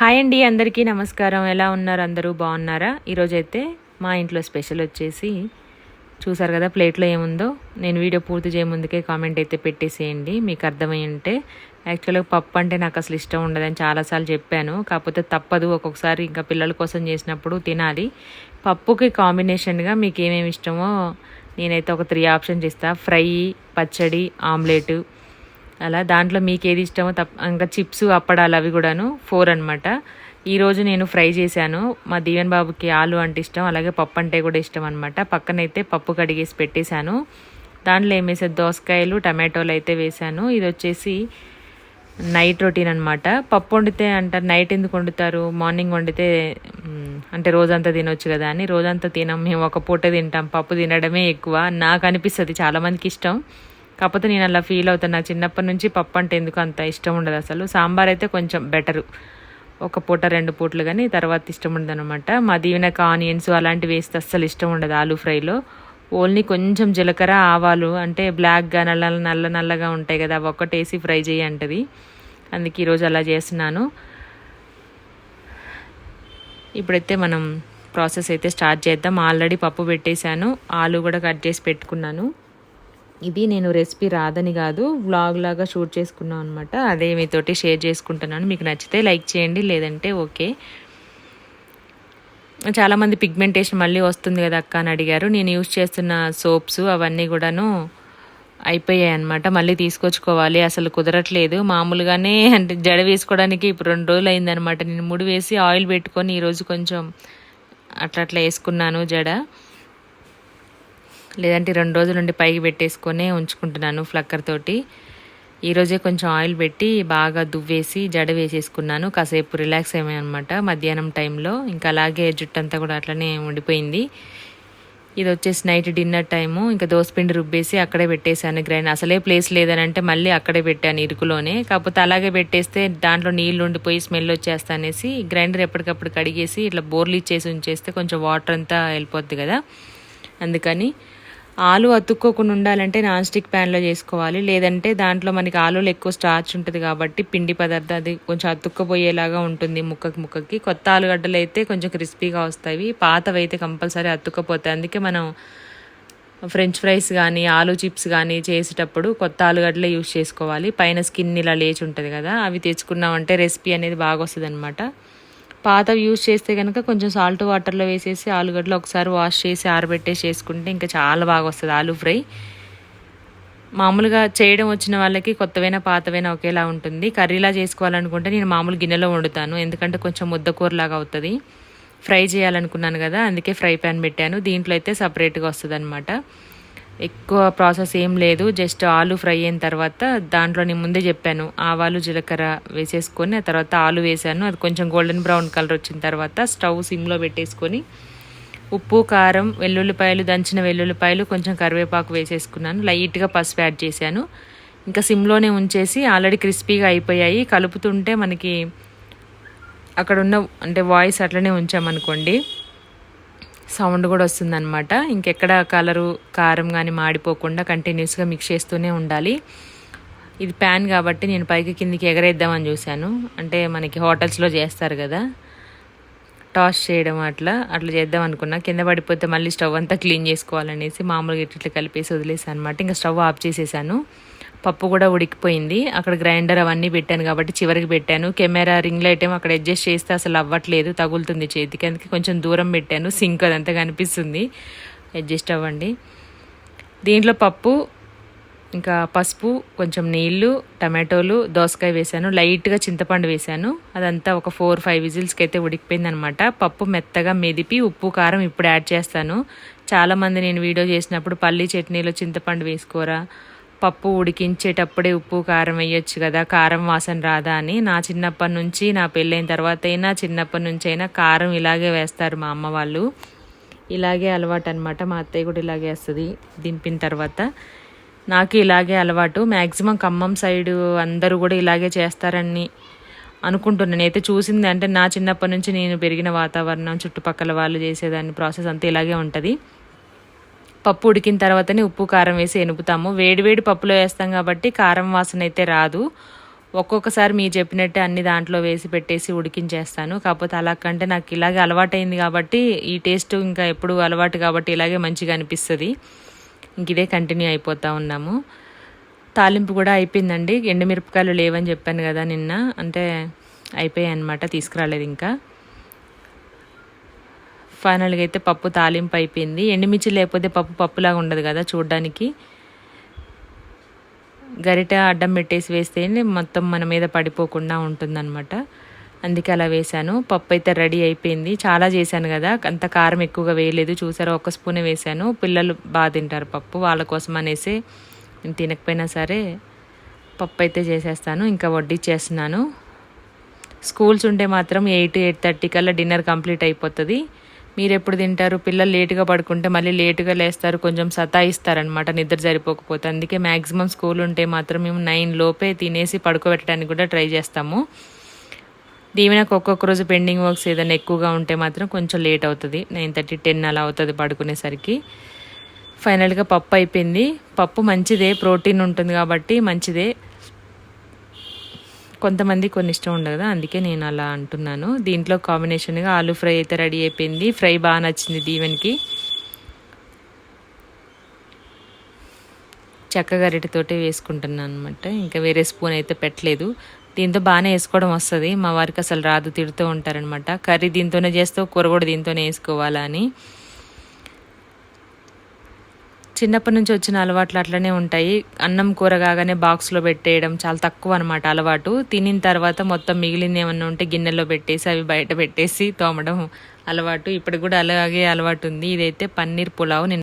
Hi అండి అందరికీ నమస్కారం. ఎలా ఉన్నారు? అందరూ బాగున్నారా? ఈరోజైతే మా ఇంట్లో స్పెషల్ వచ్చేసి చూసారు కదా ప్లేట్లో ఏముందో? నేను వీడియో పూర్తి చేయముందుకే కామెంట్ అయితే పెట్టేసేయండి. మీకు అర్థమై ఉంటే యాక్చువల్గా పప్పు అంటే నాకు అసలు ఇష్టం ఉండదని చాలాసార్లు చెప్పాను. కాకపోతే తప్పదు ఒక్కొక్కసారి ఇంకా పిల్లల కోసం చేసినప్పుడు తినాలి. పప్పుకి కాంబినేషన్గా మీకు ఏమేమి ఇష్టమో నేనైతే ఒక త్రీ ఆప్షన్స్ ఇస్తాను ఫ్రై పచ్చడి ఆమ్లెట్ అలా దాంట్లో మీకు ఏది ఇష్టమో తప్ప ఇంకా చిప్స్ అప్పడాలు అవి కూడాను ఫోర్ అనమాట ఈరోజు నేను ఫ్రై చేశాను. మా దీవెన్ బాబుకి ఆలు అంటే ఇష్టం అలాగే పప్పు అంటే కూడా ఇష్టం అనమాట పక్కనైతే పప్పు కడిగేసి పెట్టేశాను. దాంట్లో ఏం వేసే దోసకాయలు టమాటోలు అయితే వేశాను ఇది వచ్చేసి నైట్ రొటీన్ అనమాట పప్పు వండితే అంటారు నైట్ ఎందుకు వండుతారు? మార్నింగ్ వండితే అంటే రోజంతా తినొచ్చు కదా అని. రోజంతా తినం మేము ఒక పూట తింటాం పప్పు తినడమే ఎక్కువ. నాకు అనిపిస్తుంది చాలామందికి ఇష్టం. కాకపోతే నేను అలా ఫీల్ అవుతాను. చిన్నప్పటి నుంచి పప్పు అంటే ఎందుకు అంత ఇష్టం ఉండదు అసలు. సాంబార్ అయితే కొంచెం బెటరు ఒక పూట రెండు పూటలు కానీ తర్వాత ఇష్టం ఉండదు అనమాట మా దీవెనక ఆనియన్స్ అలాంటివి వేస్తే అస్సలు ఇష్టం ఉండదు ఆలూ ఫ్రైలో. ఓన్లీ కొంచెం జీలకర్ర ఆవాలు అంటే బ్లాక్గా నల్ల నల్ల నల్లగా ఉంటాయి కదా అవి ఒక్కటి వేసి ఫ్రై చేయి అంటది. అందుకే ఈరోజు అలా చేస్తున్నాను. ఇప్పుడైతే మనం ప్రాసెస్ అయితే స్టార్ట్ చేద్దాం. ఆల్రెడీ పప్పు పెట్టేశాను. ఆలు కూడా కట్ చేసి పెట్టుకున్నాను. ఇది నేను రెసిపీ రాదని కాదు వ్లాగ్ లాగా షూట్ చేసుకున్నాను అనమాట అదే మీతోటి షేర్ చేసుకుంటున్నాను. మీకు నచ్చితే లైక్ చేయండి లేదంటే ఓకే. చాలామంది పిగ్మెంటేషన్ మళ్ళీ వస్తుంది కదా అక్క అని అడిగారు. నేను యూజ్ చేస్తున్న సోప్స్ అవన్నీ కూడాను అయిపోయాయి అనమాట మళ్ళీ తీసుకొచ్చుకోవాలి. అసలు కుదరట్లేదు. మామూలుగానే అంటే జడ వేసుకోవడానికి ఇప్పుడు రెండు రోజులు అయిందనమాట నేను ముడి వేసి ఆయిల్ పెట్టుకొని ఈరోజు కొంచెం అట్లా అట్లా వేసుకున్నాను జడ. లేదంటే రెండు రోజుల నుండి పైకి పెట్టేసుకొని ఉంచుకుంటున్నాను ఫ్లక్కర్ తోటి. ఈరోజే కొంచెం ఆయిల్ పెట్టి బాగా దువ్వేసి జడ వేసేసుకున్నాను. కాసేపు రిలాక్స్ అయ్యామన్నమాట మధ్యాహ్నం టైంలో. ఇంకా అలాగే జుట్టంతా కూడా అట్లనే ఉండిపోయింది. ఇది వచ్చేసి నైట్ డిన్నర్ టైము. ఇంకా దోసపిండి రుబ్బేసి అక్కడే పెట్టేశాను. గ్రైండ్ అసలే ప్లేస్ లేదని అంటే మళ్ళీ అక్కడే పెట్టాను ఇరుకులోనే. కాకపోతే అలాగే పెట్టేస్తే దాంట్లో నీళ్ళు ఉండిపోయి స్మెల్ వచ్చేస్తా అనేసి గ్రైండర్ ఎప్పటికప్పుడు కడిగేసి ఇట్లా బోర్లు ఇచ్చేసి ఉంచేస్తే కొంచెం వాటర్ అంతా వెళ్ళిపోద్ది కదా. అందుకని ఆలు అతుక్కోకుండా ఉండాలంటే నాన్ స్టిక్ ప్యాన్లో చేసుకోవాలి. లేదంటే దాంట్లో మనకి ఆలులో ఎక్కువ స్టార్చ్ ఉంటుంది కాబట్టి పిండి పదార్థం అది కొంచెం అతుక్కపోయేలాగా ఉంటుంది ముక్కకి ముక్కకి. కొత్త ఆలుగడ్డలు అయితే కొంచెం క్రిస్పీగా వస్తాయి. పాతవి అయితే కంపల్సరీ అతుక్కపోతాయి అందుకే మనం ఫ్రెంచ్ ఫ్రైస్ కానీ ఆలు చిప్స్ కానీ చేసేటప్పుడు కొత్త ఆలుగడ్డలే యూస్ చేసుకోవాలి. పైన స్కిన్ ఇలా లేచి ఉంటుంది కదా అవి తెచ్చుకున్నామంటే రెసిపీ అనేది బాగా వస్తుంది అనమాట పాతవి యూజ్ చేస్తే కనుక కొంచెం సాల్ట్ వాటర్లో వేసేసి ఆలుగడ్డలు ఒకసారి వాష్ చేసి ఆరబెట్టేసి చేసుకుంటే ఇంకా చాలా బాగా వస్తుంది ఆలు ఫ్రై. మామూలుగా చేయడం వచ్చిన వాళ్ళకి కొత్తవైనా పాతవైనా ఒకేలా ఉంటుంది. కర్రీలా చేసుకోవాలనుకుంటే నేను మామూలు గిన్నెలో వండుతాను. ఎందుకంటే కొంచెం ముద్దకూరలాగా అవుతుంది. ఫ్రై చేయాలనుకున్నాను కదా అందుకే ఫ్రై ప్యాన్ పెట్టాను. దీంట్లో అయితే సపరేట్గా వస్తుంది అనమాట ఎక్కువ ప్రాసెస్ ఏం లేదు జస్ట్ ఆలు ఫ్రై అయిన తర్వాత దాంట్లో నేను ముందే చెప్పాను ఆవాలు జీలకర్ర వేసేసుకొని ఆ తర్వాత ఆలు వేసాను. అది కొంచెం గోల్డెన్ బ్రౌన్ కలర్ వచ్చిన తర్వాత స్టవ్ సిమ్లో పెట్టేసుకొని ఉప్పు కారం వెల్లుల్లిపాయలు దంచిన వెల్లుల్లిపాయలు కొంచెం కరివేపాకు వేసేసుకున్నాను. లైట్గా పసుపు యాడ్ చేశాను. ఇంకా సిమ్లోనే ఉంచేసి ఆల్రెడీ క్రిస్పీగా అయిపోయాయి. కలుపుతుంటే మనకి అక్కడ ఉన్న అంటే వాయిస్ అట్లనే ఉంచామనుకోండి. సౌండ్ కూడా వస్తుందన్నమాట. ఇంకెక్కడ కలరు కారం కానీ మాడిపోకుండా కంటిన్యూస్గా మిక్స్ చేస్తూనే ఉండాలి. ఇది ప్యాన్ కాబట్టి నేను పైకి కిందికి ఎగరేద్దామని చూశాను. అంటే మనకి హోటల్స్లో చేస్తారు కదా. టాస్ చేయడం అట్లా అట్లా చేద్దాం అనుకున్నా. కింద పడిపోతే మళ్ళీ స్టవ్ అంతా క్లీన్ చేసుకోవాలనేసి మామూలుగా ఇట్లా ఇట్లా కలిపేసి వదిలేసాను అనమాట ఇంకా స్టవ్ ఆఫ్ చేసేసాను. పప్పు కూడా ఉడికిపోయింది. అక్కడ గ్రైండర్ అవన్నీ పెట్టాను కాబట్టి చివరికి పెట్టాను. కెమెరా రింగ్ లైట్ ఏమో అక్కడ అడ్జస్ట్ చేస్తే అసలు అవ్వట్లేదు తగులుతుంది చేతికి. అందుకే కొంచెం దూరం పెట్టాను. సింక్ అదంతా కనిపిస్తుంది. అడ్జస్ట్ అవ్వండి. దీంట్లో పప్పు ఇంకా పసుపు కొంచెం నీళ్ళు టమాటోలు దోసకాయ వేసాను లైట్గా చింతపండు వేసాను అదంతా ఒక ఫోర్ ఫైవ్ విజిల్స్కి అయితే ఉడికిపోయిందనమాట. పప్పు మెత్తగా మెదిపి ఉప్పు కారం ఇప్పుడు యాడ్ చేస్తాను. చాలామంది నేను వీడియో చేసినప్పుడు పల్లి చట్నీలో చింతపండు వేసుకోరా? పప్పు ఉడికించేటప్పుడే ఉప్పు కారం వేయొచ్చు కదా. కారం వాసన రాదా అని. నా చిన్నప్పటి నుంచి నా పెళ్ళైన తర్వాత అయినా చిన్నప్పటి నుంచి అయినా కారం ఇలాగే వేస్తారు మా అమ్మ వాళ్ళు. ఇలాగే అలవాటు అనమాట మా అత్తయ్య కూడా ఇలాగే వేస్తుంది దింపిన తర్వాత. నాకు ఇలాగే అలవాటు. మ్యాక్సిమం ఖమ్మం సైడు అందరూ కూడా ఇలాగే చేస్తారని అనుకుంటున్నాను అయితే చూసింది అంటే నా చిన్నప్పటి నుంచి నేను పెరిగిన వాతావరణం చుట్టుపక్కల వాళ్ళు చేసేదాన్ని ప్రాసెస్ అంతా ఇలాగే ఉంటుంది. పప్పు ఉడికిన తర్వాతనే ఉప్పు కారం వేసి ఎనుపుతాము. వేడివేడి పప్పులో వేస్తాం కాబట్టి కారం వాసన అయితే రాదు. ఒక్కొక్కసారి మీరు చెప్పినట్టే అన్ని దాంట్లో వేసి పెట్టేసి ఉడికించేస్తాను. కాకపోతే అలా కంటే నాకు ఇలాగే అలవాటైంది కాబట్టి ఈ టేస్ట్ ఇంకా ఎప్పుడు అలవాటు కాబట్టి ఇలాగే మంచిగా అనిపిస్తుంది. ఇంక ఇదే కంటిన్యూ అయిపోతూ ఉన్నాము. తాలింపు కూడా అయిపోయిందండి. ఎండుమిరపకాయలు లేవని చెప్పాను కదా నిన్న. అంటే అయిపోయాయి అనమాట తీసుకురాలేదు ఇంకా. ఫైనల్గా అయితే పప్పు తాలింపు అయిపోయింది. ఎండుమిర్చి లేకపోతే పప్పు పప్పులాగా ఉండదు కదా చూడడానికి. గరిట అడ్డం పెట్టేసి వేస్తే మొత్తం మన మీద పడిపోకుండా ఉంటుందన్నమాట. అందుకే అలా వేశాను. పప్పు అయితే రెడీ అయిపోయింది. చాలా చేశాను కదా. అంత కారం ఎక్కువగా వేయలేదు. చూసారా? ఒక స్పూనే వేశాను. పిల్లలు బాగా తింటారు పప్పు. వాళ్ళ కోసం అనేసి నేను తినకపోయినా సరే పప్పు అయితే చేసేస్తాను. ఇంకా వడ్డిచ్చేస్తున్నాను స్కూల్స్ ఉంటే మాత్రం ఎయిట్ ఎయిట్ థర్టీ కల్లా డిన్నర్ కంప్లీట్ అయిపోతుంది. మీరు ఎప్పుడు తింటారు? పిల్లలు లేటుగా పడుకుంటే మళ్ళీ లేటుగా లేస్తారు కొంచెం సతాయిస్తారనమాట నిద్ర సరిపోకపోతే. అందుకే మ్యాక్సిమం స్కూల్ ఉంటే మాత్రం మేము నైన్ లోపే తినేసి పడుకోబెట్టడానికి కూడా ట్రై చేస్తాము. దీవెనకు ఒక్కొక్క రోజు పెండింగ్ వర్క్స్ ఏదైనా ఎక్కువగా ఉంటే మాత్రం కొంచెం లేట్ అవుతుంది. నైన్ థర్టీ టెన్ అలా అవుతుంది పడుకునేసరికి. ఫైనల్గా పప్పు అయిపోయింది. పప్పు మంచిదే ప్రోటీన్ ఉంటుంది కాబట్టి మంచిదే. కొంతమంది కొన్ని ఇష్టం ఉండదు కదా అందుకే నేను అలా అంటున్నాను. దీంట్లో కాంబినేషన్గా ఆలూ ఫ్రై అయితే రెడీ అయిపోయింది. ఫ్రై బాగా నచ్చింది దీవెన్కి. చెక్క గరిటెతోటే వేసుకుంటున్నాను అనమాట ఇంకా వేరే స్పూన్ అయితే పెట్టలేదు. దీంతో బాగానే వేసుకోవడం వస్తుంది. మా వారికి అసలు రాదు తిడుతూ ఉంటారనమాట కర్రీ దీంతోనే చేస్తూ కూర కూడా దీంతోనే వేసుకోవాలా అని. చిన్నప్పటి నుంచి వచ్చిన అలవాట్లు అట్లనే ఉంటాయి. అన్నం కూర కాగానే బాక్స్లో పెట్టేయడం చాలా తక్కువ అనమాట అలవాటు. తినిన తర్వాత మొత్తం మిగిలింది ఏమన్నా ఉంటే గిన్నెలో పెట్టేసి అవి బయట పెట్టేసి తోమడం అలవాటు. ఇప్పుడు కూడా అలాగే అలవాటు ఉంది. ఇదైతే పన్నీర్ పులావ్. నేను